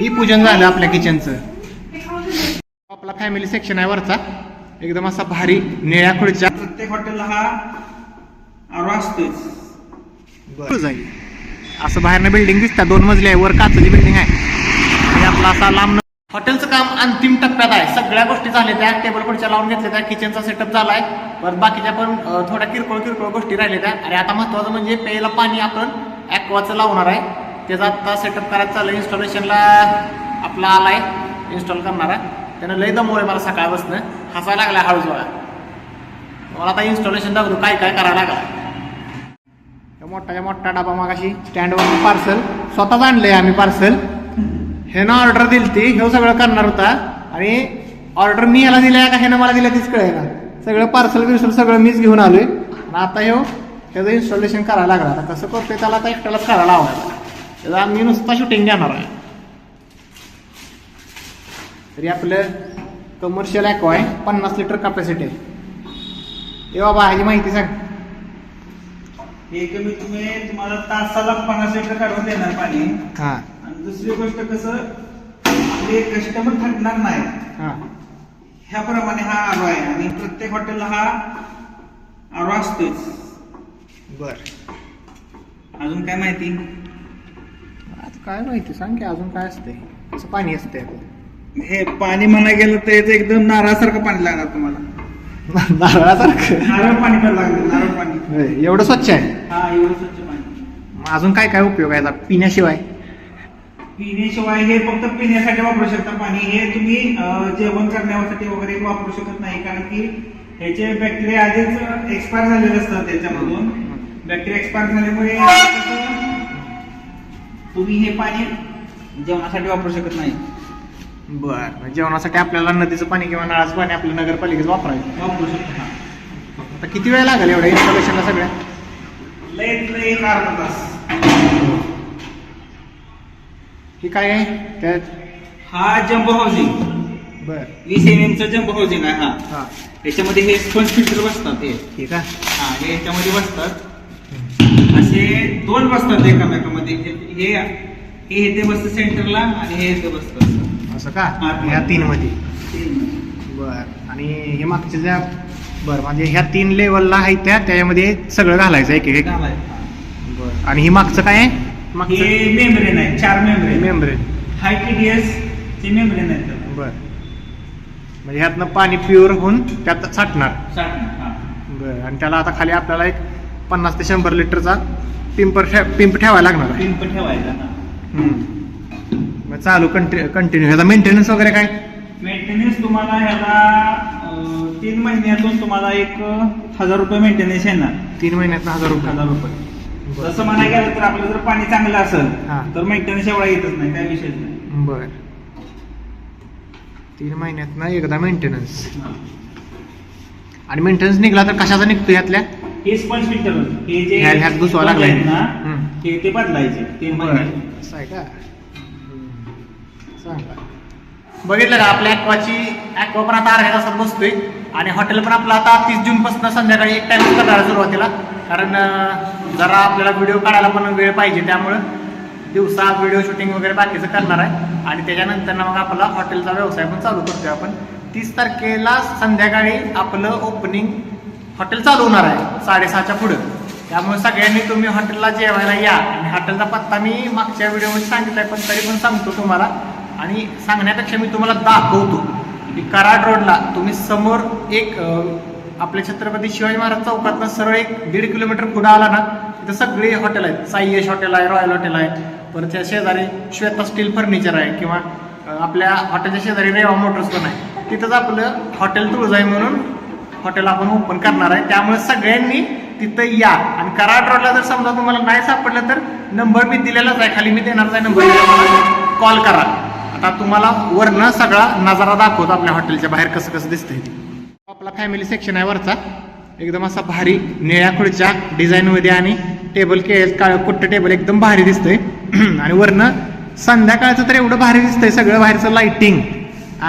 ही पूजन झालं आपल्या किचनचं आपला फॅमिली सेक्शन आहे वरचा. एकदम असा भारी निळ्या खुर्च्या. प्रत्येक हॉटेलला हा असतोच. असं बाहेरनं बिल्डिंग दिसतात. दोन मजली आहे. वर काचची बिल्डिंग आहे. आपला असा लांब हॉटेलचं काम अंतिम टप्प्यात आहे. सगळ्या गोष्टी झाल्या त्या. टेबल खुर्च्या लावून घेतल्या त्या. किचनचा सेटअप झालाय. परत बाकीच्या पण थोड्या किरकोळ किरकोळ गोष्टी राहिल्या त्या. आणि आता महत्वाचं म्हणजे प्यायला पाणी आपण ॲक्वाचं लावणार आहे. त्याचा आत्ता सेटअप करायचं चाललं इन्स्टॉलेशनला आपला आलाय. इन्स्टॉल करणारा. त्यानं लय दमवलंय मला सकाळपासून. हसायला लागला हळूजवळा. मला आता इन्स्टॉलेशन दाखवतो काय काय करायला लागला. त्या मोठाच्या मोठा डबा मागाशी स्टँडवर पार्सल स्वतःच आणलंय आम्ही पार्सल ह्यानं ऑर्डर दिली ती हे सगळं करणार होता. आणि ऑर्डर मी ह्याला दिल्या का ह्यानं मला दिल्या तीच कळेल ना सगळं पार्सल बिर्सल सगळं मीच घेऊन आलोय. आणि आता ह्यो त्याचं इन्स्टॉलेशन करायला लागला. आता कसं करतोय त्याला आता एकट्यालाच करायला आवडायला त्याचा मी नुसता शूटिंग घेणार आहे तरी आपलं कमर्शियल ॲक्वा आहे पन्नास लिटर कॅपॅसिटी आहे ए बाबा ह्याची माहिती सांग हे कमी तुम्ही तुम्हाला तासाला पन्नास लिटर काढून देणार पाणी हां आणि दुसरी गोष्ट कसं आपले कस्टमर थकणार नाही हां ह्याप्रमाणे हा आरो आहे आणि प्रत्येक हॉटेलला हा आरो असतोच बर अजून काय माहिती आता काय माहिती सांग की अजून काय असते कसं पाणी असते हे पाणी म्हणाय गेलं तर याचं एकदम नारळासारखं पाणी लागणार तुम्हाला. नारळासारखं? नारळ पाणी पण लागणार नारळ पाणी. होय, एवढं स्वच्छ आहे? हा एवढं स्वच्छ पाणी. मग अजून काय काय उपयोग आहे याचा? पिण्याशिवाय? पिण्याशिवाय हे फक्त पिण्यासाठी वापरू शकता. पाणी हे तुम्ही अं, जेवण करण्यासाठी वगैरे वापरू शकत नाही. कारण की ह्याचे बॅक्टेरिया आधीच एक्सपायर झालेले असतात त्याच्यामधून. बॅक्टेरिया एक्सपायर झाल्यामुळे कसं तुम्ही हे पाणी जेवणासाठी वापरू शकत नाही. बर जेवणासाठी आपल्याला नदीचं पाणी किंवा नळाचं पाणी आपल्या नगरपालिकेचं वापरायचं. वापरू शकता आता किती वेळ लागेल एवढ्या इन्स्टॉलेशनला सगळ्या? एक अर्धा तास ही काय आहे? त्यात? हा जम्बो हाऊसिंग बर. वीस एम एमचं जम्बो हाऊसिंग आहे हा. हां. याच्यामध्ये हे स्पंज फिल्टर बसतात हे. ठीक आहे. हा हे याच्यामध्ये बसतात. असे दोन बसतात एकामेकामध्ये. हे हे इथे बसतं सेंटरला आणि हे इथे बसतं. असं का. ह्या तीन मध्ये. बर. आणि हे मागच्या ज्या बर म्हणजे ह्या तीन लेवलला आहे त्या त्याच्यामध्ये सगळं घालायचं एक एक. बर. आणि ही मागचं काय आहे? मागचं हे मेम्ब्रेन आहे. चार मेम्ब्रेन मेम्ब्रेन हाय टी डी एस चे मेम्ब्रेन त्याला. बर. म्हणजे ह्यातनं पाणी प्युअर होऊन त्यात साठणार. साठ हा. बर. आणि त्याला आता खाली आपल्याला एक पन्नास ते शंभर लिटरचा पिंप ठे पिंप ठेवायला लागणार आहे. पिंप ठेवायचा हा. हम्म. मग चालू कंटिन्यू कंटिन्यू ह्याचा मेंटेनन्स वगैरे काय? मेंटेनन्स तुम्हाला ह्याला अं, तीन महिन्यातून तुम्हाला एक अं, हजार रुपये मेंटेनन्स येणार. तीन महिन्यात हजार रुपये. हजार रुपये. जसं म्हणायला गेलं तर आपलं जर पाणी चांगलं असेल हा. तर मेंटेनन्स एवढा येतच नाही काय विषयच नाही. बर. तीन महिन्यात ना एकदा मेंटेनन्स आणि मेंटेनन्स निघला तर कशाचा निघतो यातल्या? हे स्पंज फिल्टर हे जे ह्या- ह्यात घुसवा लागलाय. आहेत ना हम्म. हे ते बदलायचे. तीन महिन्यात असं आहे का? चांगलं. बघितलं का आपल्या ॲक्वाची ॲक्वा पण आता अर्ध्या तासात बसतोय. आणि हॉटेल पण आपलं आता तीस जून पासून संध्याकाळी एक टाइम करणार आहे सुरुवातीला. कारण अं, जरा आपल्याला व्हिडिओ काढायला पण वेळ पाहिजे. त्यामुळं दिवसा व्हिडिओ शूटिंग वगैरे बाकीचं करणार आहे. आणि त्याच्यानंतर मग आपला हॉटेलचा व्यवसाय पण चालू करतोय आपण. तीस तारखेला संध्याकाळी आपलं ओपनिंग हॉटेल चालू होणार आहे साडेसहाच्या पुढं. त्यामुळे सगळ्यांनी तुम्ही हॉटेलला जेवायला या. आणि हॉटेलचा पत्ता मी मागच्या व्हिडिओमध्ये सांगितलाय पण तरी पण सांगतो तुम्हाला. आणि सांगण्यापेक्षा मी तुम्हाला दाखवतो की कराड रोडला तुम्ही समोर एक आपल्या छत्रपती शिवाजी महाराज चौकातनं सरळ एक दीड किलोमीटर पुढे आला ना तिथं सगळे हॉटेल आहेत. साई यश हॉटेल आहे रॉयल हॉटेल आहे. परत त्या शेजारी श्वेता स्टील फर्निचर आहे किंवा आपल्या हॉटेलच्या शेजारी रेवा मोटर्स पण आहे. तिथंच आपलं हॉटेल तुळजाई म्हणून हॉटेल आपण ओपन करणार आहे. त्यामुळे सगळ्यांनी तिथं या. आणि कराड रोडला जर समजा तुम्हाला नाही सापडलं तर नंबर मी दिलेलाच आहे. खाली मी देणारच आहे नंबर मला कॉल करा. आता तुम्हाला वरनं सगळा नजारा दाखवतो आपल्या हॉटेलच्या बाहेर कसं कसं दिसतंय आपला फॅमिली सेक्शन आहे वरचा. एकदम असा भारी निळ्या खुर्च्या डिझाईनमध्ये आणि टेबल के काळ कुट्ट टेबल एकदम भारी दिसतंय. आणि वरनं संध्याकाळचं तर एवढं भारी दिसतंय सगळं बाहेरचं लाईटिंग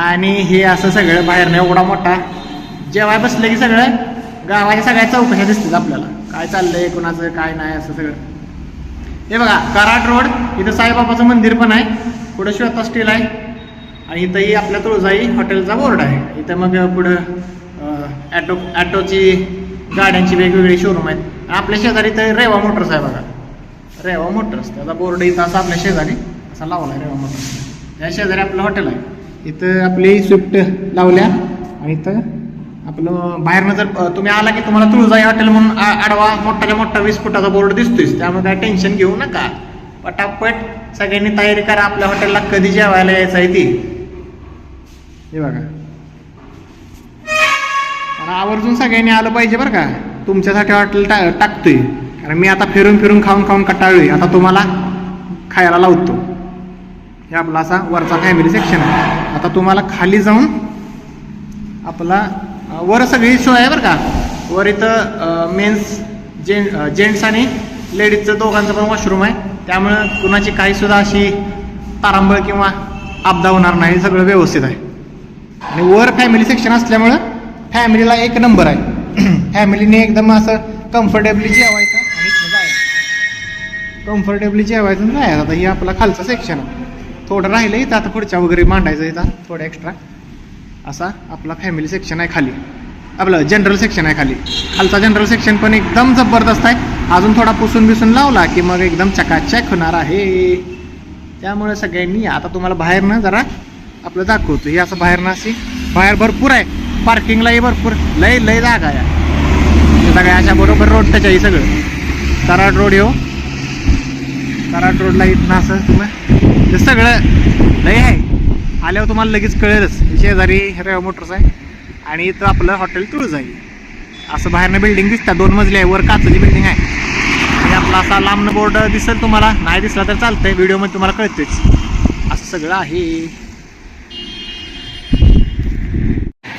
आणि हे असं सगळं बाहेरनं एवढा मोठा जेव्हा बसलं की सगळं गावाच्या सगळ्या चौकशा दिसतात आपल्याला. काय चाललंय कोणाचं काय नाही असं सगळं. हे बघा कराड रोड इथं साईबाबाचं मंदिर पण आहे. पुढं श्वेता स्टील आहे. आणि इथंही आपल्या तुळजाई हॉटेलचा बोर्ड आहे. इथं मग पुढं ॲटो ॲटोची गाड्यांची वेगवेगळी शोरूम आहेत. आपल्या शेजारी इथं रेवा मोटर्स आहे बघा. रेवा मोटर्स. त्याचा बोर्ड इथं असा आपल्या शेजारी असा लावला रेवा मोटर्स. या शेजारी आपलं हॉटेल आहे. इथं आपली स्विफ्ट लावल्या आणि इथं आपलं बाहेरनं जर तुम्ही आला की तुम्हाला तुळजाई हॉटेल म्हणून आडवा मोठाच्या मोठा वीस फुटाचा बोर्ड दिसतोय. त्यामुळे काय टेन्शन घेऊ नका. पटापट सगळ्यांनी तयारी करा. आपल्या हॉटेलला कधी जेवायला यायचं आहे ती. हे बघा. आवर्जून सगळ्यांनी आलं पाहिजे बरं का. तुमच्यासाठी हॉटेल टा टाकतोय. कारण मी आता फिरून फिरून खाऊन खाऊन कटाळलोय. आता तुम्हाला खायला लावतो. हे आपला असा वरचा फॅमिली सेक्शन आहे. आता तुम्हाला खाली जाऊन आपला वर सगळी सोय आहे बरं का. वर इथं मेन्स जें जेंट्स आणि लेडीजचं दोघांचं पण वॉशरूम आहे. त्यामुळं कुणाची काही सुद्धा अशी तारांबळ किंवा आपदा होणार नाही सगळं व्यवस्थित आहे. आणि वर फॅमिली सेक्शन असल्यामुळं फॅमिलीला एक नंबर आहे. फॅमिलीने एकदम असं कम्फर्टेबली जेवायचं आणि जायचं. कम्फर्टेबली जेवायचं जायचं. आता ही आपला खालचा सेक्शन आहे. थोडं राहिलं इथं आता पुढच्या वगैरे मांडायचं इथं थोडं एक्स्ट्रा असा आपला फॅमिली सेक्शन आहे खाली. आपलं जनरल सेक्शन आहे खाली. खालचा जनरल सेक्शन पण एकदम जबरदस्त आहे. अजून थोडा पुसून बिसून लावला की मग एकदम चकाचक होणार आहे. त्यामुळे सगळ्यांनी आता तुम्हाला बाहेरनं जरा आपलं दाखवतो. हे असं बाहेरनं अशी बाहेर भरपूर आहे. पार्किंगलाही भरपूर. लय लय जागा आहे. हे अशा बरोबर रोड त्याच्या सगळं. कराड रोड हो. येऊ कराड रोडला इथनं असं तुम्ही ते सगळं लय आहे. आल्यावर तुम्हाला लगेच कळेलच शेजारी रेवा मोटर्स आहे आणि इथं आपलं हॉटेल तुळज आहे. असं बाहेरनं बिल्डिंग दिसतात दोन मजली आहे वर काचची बिल्डिंग आहे. आणि आपला असा लांबनं बोर्ड दिसेल तुम्हाला नाही दिसला तर चालतंय व्हिडिओमध्ये तुम्हाला कळतेच. असं सगळं आहे.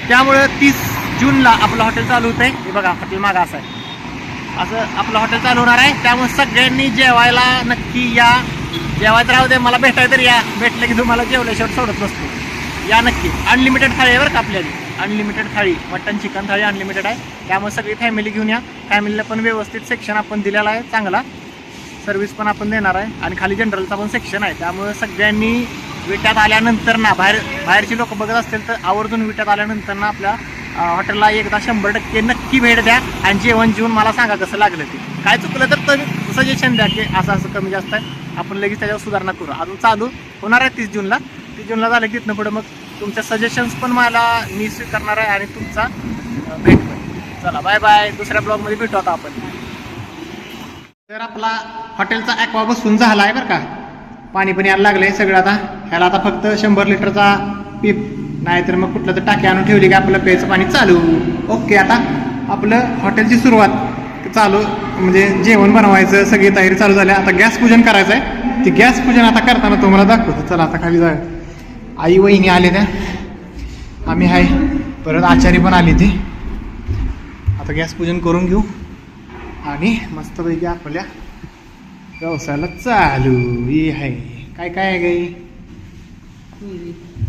त्यामुळं तीस जूनला आपलं हॉटेल चालू होतंय. हे बघा हॉटेल मागा असं आहे. असं आपलं हॉटेल चालू होणार आहे. त्यामुळे सगळ्यांनी जेवायला नक्की या. जेवायचं राहू दे मला भेटाय तर या. भेटलं की तुम्हाला जेवल्याशिवाय सोडत नसतो या नक्की. अनलिमिटेड थाळी आहे बरं का आपल्याला. Unlimited thali. Mutton chicken thali unlimited आहे. त्यामुळे सगळी फॅमिली घेऊन या. फॅमिलीला पण व्यवस्थित सेक्शन आपण दिलेला आहे चांगला. सर्व्हिस पण आपण देणार आहे. आणि खाली जनरलचा पण सेक्शन आहे. त्यामुळे सगळ्यांनी विट्यात आल्यानंतर ना बाहेर बाहेरची लोक बघत असतील तर आवर्जून विट्यात आल्यानंतर ना आपल्या हॉटेलला एकदा शंभर टक्के नक्की भेट द्या. आणि जेवण जेवून मला सांगा कसं लागलं ते. काय चुकलं तर तुम्ही सजेशन द्या की असं असं कमी जास्त आहे. आपण लगेच त्याच्यावर सुधारणा करू. अजून चालू होणार आहे तीस जूनला. तीस जूनला झालं की तिथनं पुढं मग तुमच्या सजेशन्स पण मला मी स्वीकारणार आहे आणि तुमचा भेट पण. चला बाय बाय दुसऱ्या ब्लॉगमध्ये भेटू आता आपण. तर आपला हॉटेलचा ॲक्वा बसून झाला आहे बरं का. पाणी पण यायला लागलं आहे सगळं आता. ह्याला आता फक्त शंभर लिटरचा पीप नाहीतर मग कुठलं तर टाकी आणून ठेवली की आपलं प्यायचं पाणी चालू. ओके आता आपलं हॉटेलची सुरुवात चालू. म्हणजे जेवण बनवायचं सगळी तयारी चालू झाली. आता गॅस पूजन करायचं आहे ते गॅस पूजन आता करताना तुम्हाला दाखवतो. चला आता खाली जाऊया. आई वहिनी आले त्या आम्ही आहे परत आचारी पण आली ती. आता गॅस पूजन करून घेऊ. आणि मस्तपैकी आपल्या व्यवसायाला चालू. ही आहे काय काय आहे गाई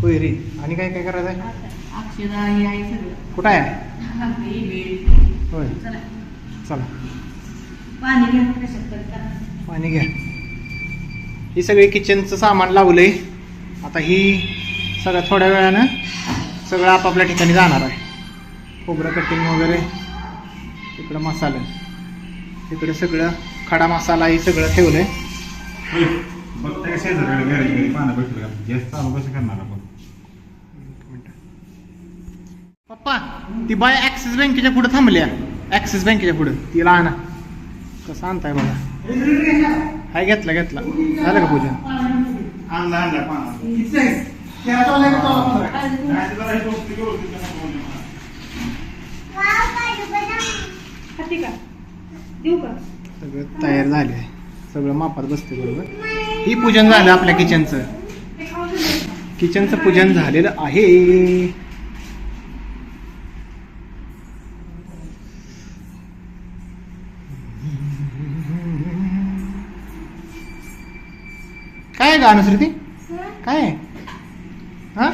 कोयरी. आणि काय काय करायचं आहे हे कुठं आहे. होय. चला. चला. पाणी घ्या कशात तरी टाका. पाणी घ्या. ही सगळी किचनचं सामान लावलंय. आता ही सगळं थोड्या वेळानं सगळं आपापल्या ठिकाणी जाणार आहे. खोबरं कटिंग वगैरे इकडं मसाला. इकडे सगळं खडा मसाला हे सगळं ठेवलंय. बघता कसे गॅरेज पानं भेटलं का गॅस चालू कसं करणार आपण? पप्पा ती बाय ऍक्सिस बँकेच्या पुढे थांबल्या ऍक्सिस बँकेच्या पुढे. तिला आणा. कसं आणताय बघा. हाय घेतला घेतला. झालं का पूजन? आणला आणला पानं खाते का? देऊ का? सगळं तयार झाले आहे. सगळं मापात बसते बरोबर? ही पूजन झालं आपल्या किचनचं. किचनचं पूजन झालेलं आहे. काय आहे गाणं श्रुती काय आहे हा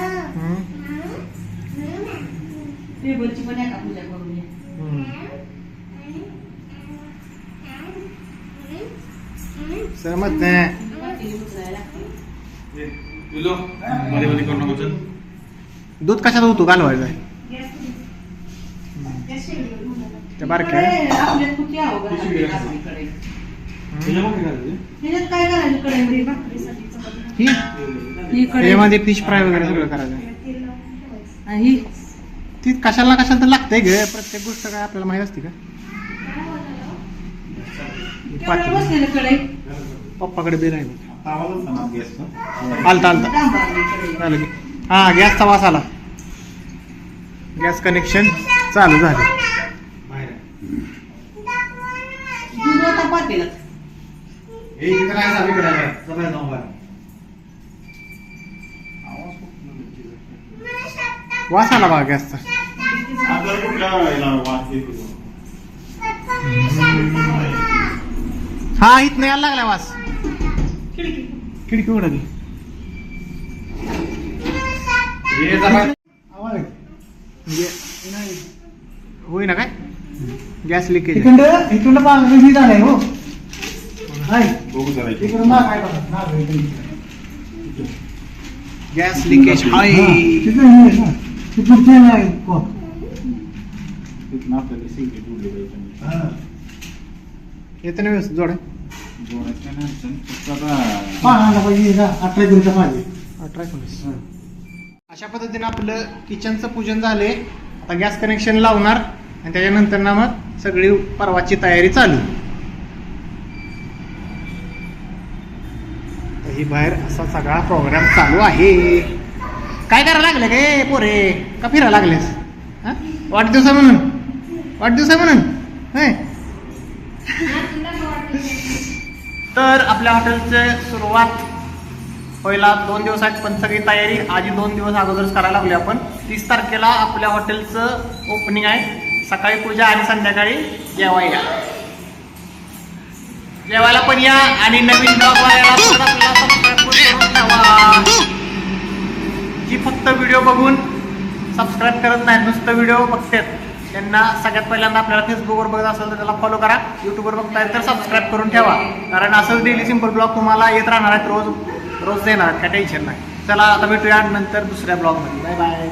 हम्म. टेबलची पण एका पूजा करून घ्या सहमत नाही पातेली उचलायला लागते. मध्ये मध्ये करू नको चल. दूध कशात होतो घालवायचं आहे. ते बारक्या कुठे? पिशवी. त्याच्यामध्ये काय झालं? ह्याच्यात काय करायचं कढईमध्ये भाकरीसाठी चपाती? ही ही कढई. त्यामध्ये फिश फ्राय वगैरे सगळं करायचं. आणि ही ती कशाला कशाला तर लागतंय ग प्रत्येक गोष्ट काय आपल्याला माहीत असते का केवढं बसलेलं कढई? पप्पाकडे बिल आहे आवाज होता ना गॅसचा? आलता आलता. झालं की. हा गॅसचा वास आला गॅस कनेक्शन चालू झालं. हे. वास आला बघा गॅसचा? हा इथं यायला लागला वास. खिडकी. खिडकी उघडली हे जरा- होई ना काय? गॅस लिकेज इकडं इकडं ही झालंय हो. नाही इकडे. गॅस लिकेज हाय. तिथं हे आहे ना. ती पुढची आहे ना कोण? तिथून आपल्याला सिगरेट उडली पाहिजे. हा. येते ना व्यवस्थित जोड. पाहिजे अठरा पाहिजे अठरा अशा पद्धतीने आपलं किचनचं पूजन झाले आता गॅस कनेक्शन लावणार आणि त्याच्यानंतर ना मग सगळी परवाची तयारी चालू. तर ही बाहेर असा सगळा प्रोग्राम चालू आहे. काय करायला लागले गे पोरे? का फिरायला लागलेस? हा? वाढदिवस म्हणून. वाढदिवस आहे म्हणून. होय? तर आपल्या हॉटेलचे सुरुवात पहिला दोन दिवस आहेत पण सगळी तयारी आधी दोन दिवस अगोदरच करायला लागली आपण. तीस तारखेला आपल्या हॉटेलचं ओपनिंग आहे. सकाळी पूजा आणि संध्याकाळी जेवायला. जेवायला पण या आणि नवीन ब्लॉग बघायला जी फक्त व्हिडिओ बघून सबस्क्राईब करत नाही नुसतं व्हिडिओ बघतात त्यांना सगळ्यात पहिल्यांदा आपल्याला फेसबुकवर बघत असेल तर त्याला फॉलो करा. युट्यूबवर बघताय तर सबस्क्राईब करून ठेवा. कारण असंच डेली सिंपल ब्लॉग तुम्हाला येत राहणार आहेत रोज रोज देणार आहेत. काय टेन्शन नाही. चला आता भेटूया नंतर दुसऱ्या ब्लॉगमध्ये बाय बाय